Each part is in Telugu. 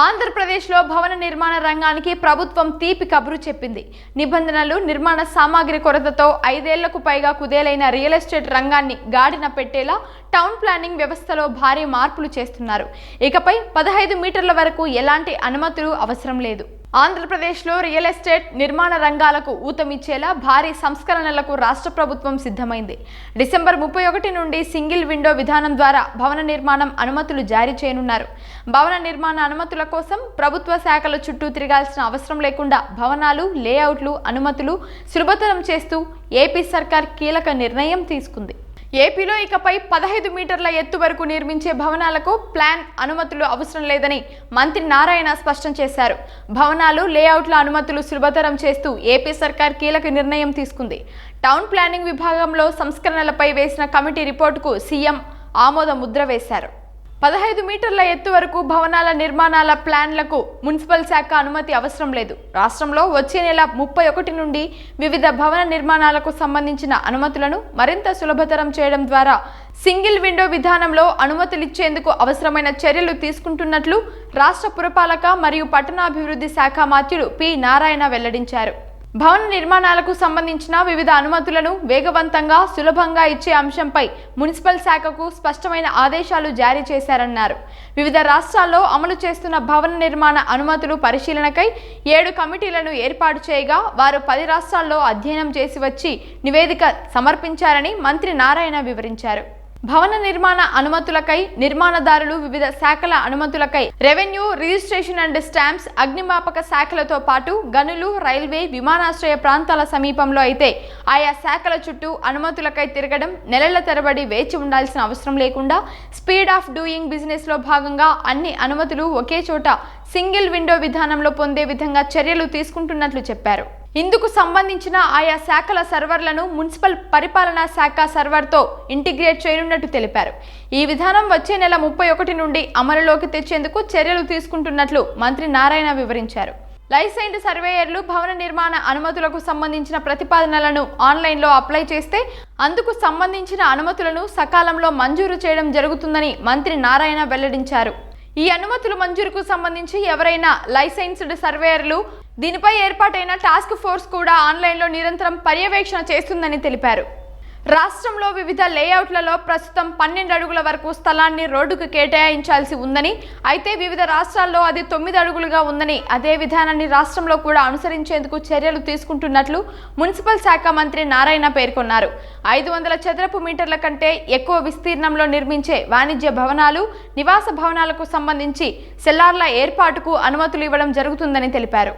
ఆంధ్రప్రదేశ్లో భవన నిర్మాణ రంగానికి ప్రభుత్వం తీపి కబురు చెప్పింది. నిబంధనలు నిర్మాణ సామాగ్రి కొరతతో ఐదేళ్ళకు పైగా కుదేలైన రియల్ ఎస్టేట్ రంగాన్ని గాడిన పెట్టేలా టౌన్ ప్లానింగ్ వ్యవస్థలో భారీ మార్పులు చేస్తున్నారు. ఇకపై పదహైదు మీటర్ల వరకు ఎలాంటి అనుమతులు అవసరం లేదు. ఆంధ్రప్రదేశ్లో రియల్ ఎస్టేట్ నిర్మాణ రంగాలకు ఊతమిచ్చేలా భారీ సంస్కరణలకు రాష్ట్ర ప్రభుత్వం సిద్ధమైంది. డిసెంబర్ ముప్పై ఒకటి నుండి సింగిల్ విండో విధానం ద్వారా భవన నిర్మాణం అనుమతులు జారీ చేయనున్నారు. భవన నిర్మాణ అనుమతుల కోసం ప్రభుత్వ శాఖల చుట్టూ తిరగాల్సిన అవసరం లేకుండా భవనాలు లేఅవుట్లు అనుమతులు సులభతరం చేస్తూ ఏపీ సర్కార్ కీలక నిర్ణయం తీసుకుంది. ఏపీలో ఇకపై పదహైదు మీటర్ల ఎత్తు వరకు నిర్మించే భవనాలకు ప్లాన్ అనుమతులు అవసరం లేదని మంత్రి నారాయణ స్పష్టం చేశారు. భవనాలు లేఅవుట్ల అనుమతులు సులభతరం చేస్తూ ఏపీ సర్కార్ కీలక నిర్ణయం తీసుకుంది. టౌన్ ప్లానింగ్ విభాగంలో సంస్కరణలపై వేసిన కమిటీ రిపోర్టుకు సీఎం ఆమోద ముద్ర వేశారు. పదహైదు మీటర్ల ఎత్తు వరకు భవనాల నిర్మాణాల ప్లాన్లకు మున్సిపల్ శాఖ అనుమతి అవసరం లేదు. రాష్ట్రంలో వచ్చే నెల ముప్పై ఒకటి నుండి వివిధ భవన నిర్మాణాలకు సంబంధించిన అనుమతులను మరింత సులభతరం చేయడం ద్వారా సింగిల్ విండో విధానంలో అనుమతులిచ్చేందుకు అవసరమైన చర్యలు తీసుకుంటున్నట్లు రాష్ట్ర పురపాలక మరియు పట్టణాభివృద్ధి శాఖ మాత్యుడు పి నారాయణ వెల్లడించారు. భవన నిర్మాణాలకు సంబంధించిన వివిధ అనుమతులను వేగవంతంగా సులభంగా ఇచ్చే అంశంపై మున్సిపల్ శాఖకు స్పష్టమైన ఆదేశాలు జారీ చేశారన్నారు. వివిధ రాష్ట్రాల్లో అమలు చేస్తున్న భవన నిర్మాణ అనుమతులు పరిశీలనకై ఏడు కమిటీలను ఏర్పాటు చేయగా వారు పది రాష్ట్రాల్లో అధ్యయనం చేసి వచ్చి నివేదిక సమర్పించారని మంత్రి నారాయణ వివరించారు. భవన నిర్మాణ అనుమతులకై నిర్మాణదారులు వివిధ శాఖల అనుమతులకై రెవెన్యూ రిజిస్ట్రేషన్ అండ్ స్టాంప్స్ అగ్నిమాపక శాఖలతో పాటు గనులు రైల్వే విమానాశ్రయ ప్రాంతాల సమీపంలో అయితే ఆయా శాఖల చుట్టూ అనుమతులకై తిరగడం నెలల తరబడి వేచి ఉండాల్సిన అవసరం లేకుండా స్పీడ్ ఆఫ్ డూయింగ్ బిజినెస్లో భాగంగా అన్ని అనుమతులు ఒకే చోట సింగిల్ విండో విధానంలో పొందే విధంగా చర్యలు తీసుకుంటున్నట్లు చెప్పారు. ఇందుకు సంబంధించిన ఆయా శాఖల సర్వర్లను మున్సిపల్ పరిపాలనా శాఖ సర్వర్తో ఇంటిగ్రేట్ చేయనున్నట్టు తెలిపారు. ఈ విధానం వచ్చే నెల ముప్పై ఒకటి నుండి అమలులోకి తెచ్చేందుకు చర్యలు తీసుకుంటున్నట్లు మంత్రి నారాయణ వివరించారు. లైసెన్స్ సర్వేయర్లు భవన నిర్మాణ అనుమతులకు సంబంధించిన ప్రతిపాదనలను ఆన్లైన్లో అప్లై చేస్తే అందుకు సంబంధించిన అనుమతులను సకాలంలో మంజూరు చేయడం జరుగుతుందని మంత్రి నారాయణ వెల్లడించారు. ఈ అనుమతులు మంజూరుకు సంబంధించి ఎవరైనా లైసెన్స్డ్ సర్వేయర్లు దీనిపై ఏర్పాటైన టాస్క్ ఫోర్స్ కూడా ఆన్లైన్లో నిరంతరం పర్యవేక్షణ చేస్తుందని తెలిపారు. రాష్ట్రంలో వివిధ లేఅవుట్లలో ప్రస్తుతం పన్నెండు అడుగుల వరకు స్థలాన్ని రోడ్డుకు కేటాయించాల్సి ఉందని అయితే వివిధ రాష్ట్రాల్లో అది తొమ్మిది అడుగులుగా ఉందని అదే విధానాన్ని రాష్ట్రంలో కూడా అనుసరించేందుకు చర్యలు తీసుకుంటున్నట్లు మున్సిపల్ శాఖ మంత్రి నారాయణ పేర్కొన్నారు. ఐదు వందల చదరపు మీటర్ల కంటే ఎక్కువ విస్తీర్ణంలో నిర్మించే వాణిజ్య భవనాలు నివాస భవనాలకు సంబంధించి సెల్లార్ల ఏర్పాటుకు అనుమతులు ఇవ్వడం జరుగుతుందని తెలిపారు.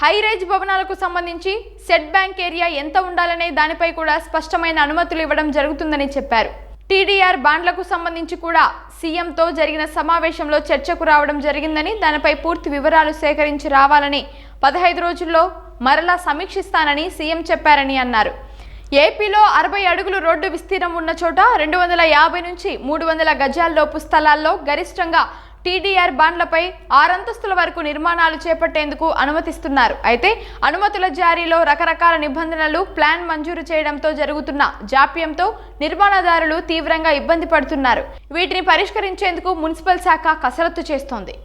హైరేజ్ భవనాలకు సంబంధించి సెట్ బ్యాంక్ ఏరియా ఎంత ఉండాలనే దానిపై కూడా స్పష్టమైన అనుమతులు ఇవ్వడం జరుగుతుందని చెప్పారు. టీడీఆర్ బాండ్లకు సంబంధించి కూడా సీఎంతో జరిగిన సమావేశంలో చర్చకు రావడం జరిగిందని దానిపై పూర్తి వివరాలు సేకరించి రావాలని పదహైదు రోజుల్లో మరలా సమీక్షిస్తానని సీఎం చెప్పారని అన్నారు. ఏపీలో అరవై అడుగులు రోడ్డు విస్తీర్ణం ఉన్న చోట రెండు వందల యాభై నుంచి మూడు వందల గజాల్లోపు స్థలాల్లో గరిష్టంగా టీడీఆర్ బాండ్లపై ఆరంతస్తుల వరకు నిర్మాణాలు చేపట్టేందుకు అనుమతిస్తున్నారు. అయితే అనుమతుల జారీలో రకరకాల నిబంధనలు ప్లాన్ మంజూరు చేయడంతో జరుగుతున్న జాప్యంతో నిర్మాణదారులు తీవ్రంగా ఇబ్బంది పడుతున్నారు. వీటిని పరిష్కరించేందుకు మున్సిపల్ శాఖ కసరత్తు చేస్తోంది.